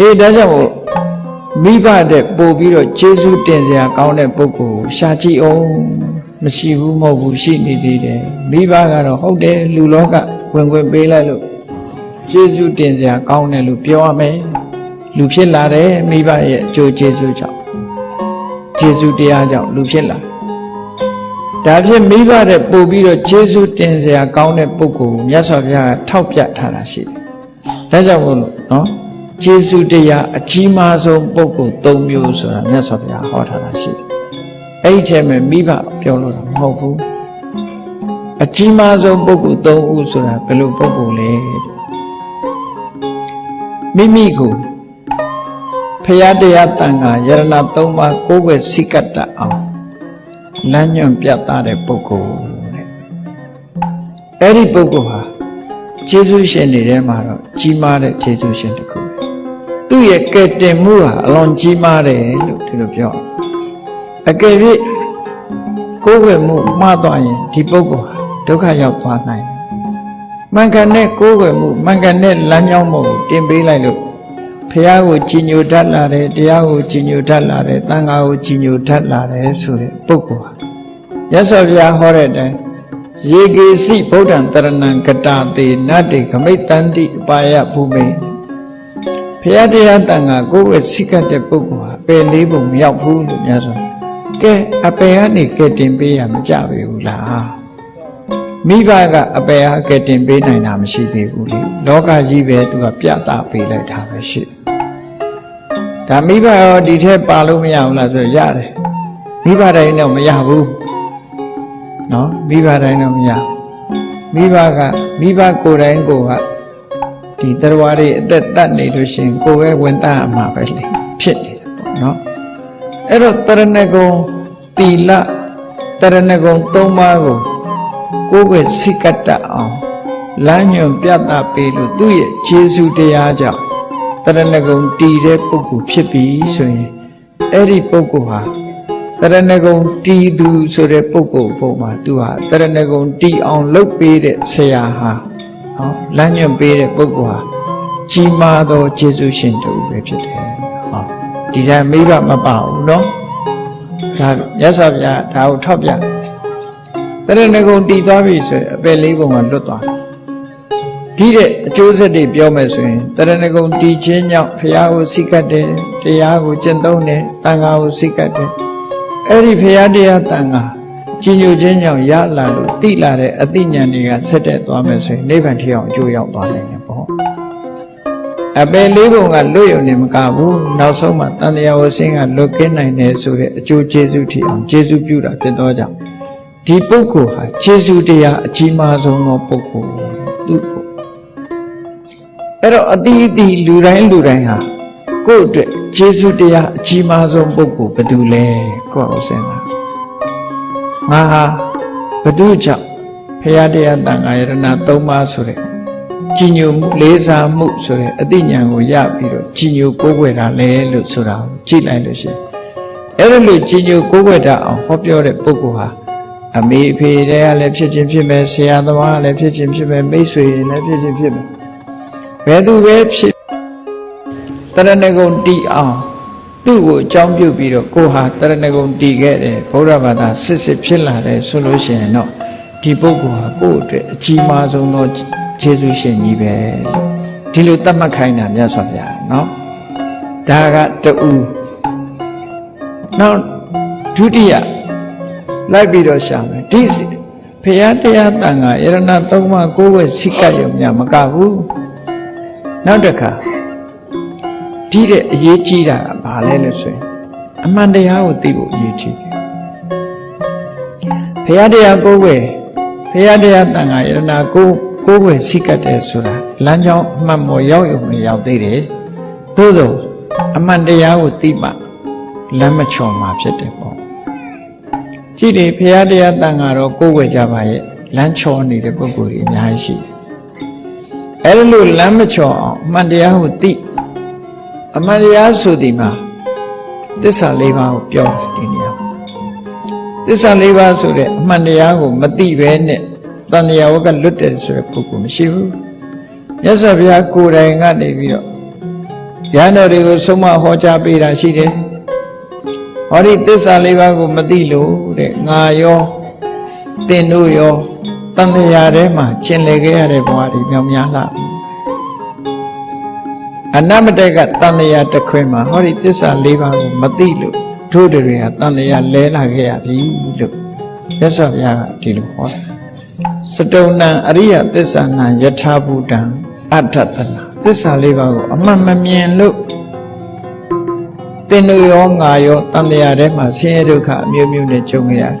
အေးဒါကြောင့်မို့မိဘတဲ့ပို့ပြီးတော့ကျေးဇူးတင်စရာကောင်းတဲ့ပုဂ္ဂိုလ်ကိုရှာကြည့်အောင်မရှိဘူးမဟုတ်ဘူးရှိနေသေးတယ်မိဘကတော့ဟုတ်တယ်လူလောကဝင်ဝင်ပေးလိုက်လို့ကျေးဇူးတင်စရာကောင်းတယ်လို့ပြောရမယ်လူဖြစ်လာတယ်မိဘရဲ့အကျိုးကျေးဇူးကြောင့်ကျေးဇူးတရားကြောင့်လူဖြစ်လာဒါဖြင့်မိဘတဲ့ပို့ပြီးတော့ကျေးဇူးတင်စရာကောင်းတဲ့ပုဂ္ဂိုလ်ကိုမြတ်စွာဘုရားကထောက်ပြထားတာရှိတယ်ဒါကြောင့်မို့လို့နော် ကျေးဇူးတရားအကြီးမားဆုံးပုဂ္ဂိုလ်၃မျိုးဆိုတာမြတ်စွာဘုရားဟောထားတာရှိတယ်အဲ့ဒီထဲမှာမိဘပြောလို့တော့မဟုတ်ဘူးအကြီးမားဆုံးပုဂ္ဂိုလ်၃ဦးဆိုတာဘယ်လိုပုဂ္ဂိုလ်လဲတဲ့မိမိကိုဖရာတရားတန်ခါယရဏ၃ပါးကိုယ်ွယ်စိကတ်တတ်အောင်လမ်းညွှန်ပြသတဲ့ပုဂ္ဂိုလ်တဲ့အဲ့ဒီပုဂ္ဂိုလ်ဟာကျေးဇူးရှင်တွေထဲမှာတော့ကြီးမားတဲ့ကျေးဇူးရှင်တစ်ခုပဲ သူ့ရဲ့ကဲ့တင်မှုဟာအလွန်ကြီးမားတယ်လို့ဒီလိုပြောအကယ်၍ကိုယ်ွယ်မှုမှားသွားရင်ဒီပုဂ္ဂိုလ်ဟာဒုက္ခရောက်သွားနိုင်တယ်မှန်ကန်တဲ့ကိုယ်ွယ်မှုမှန်ကန်တဲ့လမ်းကြောင်းမှုကိုတင်ပေးလိုက်လို့ဖះကိုကြည်ညိုတတ်လာတယ်တရားကိုကြည်ညိုတတ်လာတယ်တန်ခါကိုကြည်ညိုတတ်လာတယ်ဆိုတဲ့ပုဂ္ဂိုလ်ဟာရသော်ဘုရားဟောတဲ့အတိုင်းယေကေစီဗုဒ္ဓံတရဏံကတာတေနတ္တိခမိတ်တန္တိအပါယဘူမိ ဖះတရားတန်ခါကိုယ်ဝဲစိတ်ကတဲ့ပုဂ္ဂိုလ်ဟာပယ်လေးပုံမရောက်ဘူးလို့များဆိုကဲအပယ်ကနေကဲတင်ပေးရမကြပေဘူးလားမိဘကအပယ်ဟာကဲတင်ပေးနိုင်တာမရှိသေးဘူးလေလောကကြီးပဲသူကပြတာပေးလိုက်တာပဲရှိတယ်ဒါမိဘရောဒီထဲပါလို့မရဘူးလားဆိုရတယ်မိဘတိုင်းတော့မရဘူးနော်မိဘတိုင်းတော့မရမိဘကမိဘကိုယ်တိုင်းကိုက ဒီတရားတွေအသက်တတ်နေလို့ရှိရင်ကိုယ်ပဲဝင်တတ်အမှာပဲလေဖြစ်နေတယ်ပေါ့နော်အဲ့တော့တရဏဂုံတီလတရဏဂုံ၃ပါးကိုကိုယ်ပဲစိတ်ကတတ်အောင်လမ်းညွန်ပြသပေးလို့သူ့ရဲ့ခြေဆုတရားကြောင့်တရဏဂုံတည်တဲ့ပုဂ္ဂိုလ်ဖြစ်ပြီဆိုရင်အဲ့ဒီပုဂ္ဂိုလ်ဟာတရဏဂုံတည်သူဆိုတဲ့ပုဂ္ဂိုလ်ပုံမှာသူဟာတရဏဂုံတည်အောင်လုပ်ပေးတဲ့ဆရာဟာ နော်လမ်းညွှန်ပေးတဲ့ပုဂ္ဂိုလ်ဟာကြီးမားသောကျေးဇူးရှင်တူပဲဖြစ်တယ်ဟောဒီတိုင်းမိဘမပါဘူးနော်ဒါမြတ်စွာဘုရားဒါကိုထောက်ပြတရဏဂုံတည်သွားပြီဆိုရင်အပယ်လေးပုံကလွတ်သွားတယ်ဒီတဲ့အကျိုးဆက်တွေပြောမယ်ဆိုရင်တရဏဂုံတည်ခြင်းကြောင့်ဘုရားကိုစိတ်ကပ်တယ်တရားကိုကျင့်သုံးတယ်တန်ခါကိုစိတ်ကပ်တယ်အဲ့ဒီဘုရားတရားတန်ခါ ကြည်ညိုခြင်းကြောင့်ရလာလို့တိလာတဲ့အသိဉာဏ်တွေကဆက်တက်သွားမယ်ဆိုရင်နိဗ္ဗာန်ထိအောင်အကျိုးရောက်သွားနိုင်တယ်ပေါ့အပယ်လေးပုံကလွတ်ရုံနဲ့မကဘူးနောက်ဆုံးမှတန်တရားဝဆင်းကလွတ်ကင်းနိုင်တယ်ဆိုတဲ့အကျိုးကျေးဇူးထိအောင်ကျေးဇူးပြုတာဖြစ်သောကြောင့်ဒီပုဂ္ဂိုလ်ဟာကျေးဇူးတရားအကြီးမားဆုံးသောပုဂ္ဂိုလ်သူ့ကိုအဲ့တော့အတိအတိလူတိုင်းလူတိုင်းဟာကိုယ့်အတွက်ကျေးဇူးတရားအကြီးမားဆုံးပုဂ္ဂိုလ်ဘယ်သူလဲကိုယ့်အောင်စဉ်းစား ငါဟာဘသူကြောင့်ဖရာတရားတန်ခါယရဏ၃ပါးဆိုတဲ့ကြည်ညိုမှုလေးစားမှုဆိုတဲ့အသိဉာဏ်ကိုရပြီးတော့ကြည်ညိုကိုးကွယ်တာလဲလို့ဆိုတာကိုကြည့်လိုက်လို့ရှိရင်အဲ့ဒါလို့ကြည်ညိုကိုးကွယ်တတ်အောင်ဟောပြောတဲ့ပုဂ္ဂိုလ်ဟာအမေအဖေတွေကလည်းဖြစ်ခြင်းဖြစ်မယ်ဆရာသမားလည်းဖြစ်ခြင်းဖြစ်မယ်မိတ်ဆွေတွေလည်းဖြစ်ခြင်းဖြစ်မယ်ဘယ်သူပဲဖြစ်တရဏဂုံတီအောင် သူ့ကိုအကြောင်းပြုပြီးတော့ကိုဟာတရဏဂုံတီခဲ့တယ်ဘုရားဘာသာစစ်စစ်ဖြစ်လာတယ်ဆိုလို့ရှိရင်တော့ဒီပုဂ္ဂိုလ်ဟာကိုယ့်အတွက်အကြီးမားဆုံးသောကျေးဇူးရှင်ကြီးပဲဒီလိုတတ်မှတ်ခိုင်းတာမြတ်စွာဘုရားနော်ဒါကတူနောက်ဒုတိယလိုက်ပြီးတော့ရှာမယ်ဒီဖရာတရားတန်ခါယရဏသုံးပါးကိုယ်ဝဲစိကရုံများမကဘူးနောက်တစ်ခါ ဒီတဲ့အရေးကြီးတာကဘာလဲလို့ဆိုရင်အမှန်တရားကိုသိဖို့အရေးကြီးတယ်ဖရာတရားကိုယ်ဝဲဖရာတရားတန်ခါယရဏကိုကိုယ်ဝဲစိကတယ်ဆိုတာလမ်းကြောင်းအမှန်ပေါ်ရောက်ရုံနဲ့ရောက်သေးတယ်သို့သောအမှန်တရားကိုသိမှလမ်းမချော်မှာဖြစ်တယ်ပေါ့ကြည့်လေဖရာတရားတန်ခါတော့ကိုယ်ဝဲကြပါရဲ့လမ်းချော်နေတဲ့ပုဂ္ဂိုလ်တွေအများကြီးရှိတယ်အဲ့လိုလမ်းမချော်အောင်အမှန်တရားကိုသိ အမှန်တရားဆိုဒီမှာသစ္စာလေးပါးကိုပြောတယ်ဒီနေရာသစ္စာလေးပါးဆိုတဲ့အမှန်တရားကိုမသိဘဲနဲ့တန်တရားဝကလွတ်တယ်ဆိုတဲ့ပုဂ္ဂိုလ်မရှိဘူးမြတ်စွာဘုရားကိုယ်တိုင်ကနေပြီးတော့ရဟန်းတော်တွေကိုဆုံးမဟောကြားပေးတာရှိတယ်ဟောဒီသစ္စာလေးပါးကိုမသိလို့တဲ့ငါရောသင်တို့ရောတန်တရားထဲမှာကျင်လည်ခဲ့ရတဲ့ဘဝတွေမြောက်များလာပြီ အနမတက်ကတန်တရားတစ်ခွင်မှာဟောဒီသစ္စာလေးပါးကိုမသိလို့တို့တွေကတန်တရားလဲလာခဲ့ရပြီလို့ရသော်ဘုရားကဒီလိုဟောတာစတုဏံအရိယသစ္စာနံယထာဘူတံအဋ္ဌတနာသစ္စာလေးပါးကိုအမှန်မမြင်လို့သင်တို့ရောငါရောတန်တရားထဲမှာဆင်းရဲဒုက္ခအမျိုးမျိုးနဲ့ကြုံရရတယ်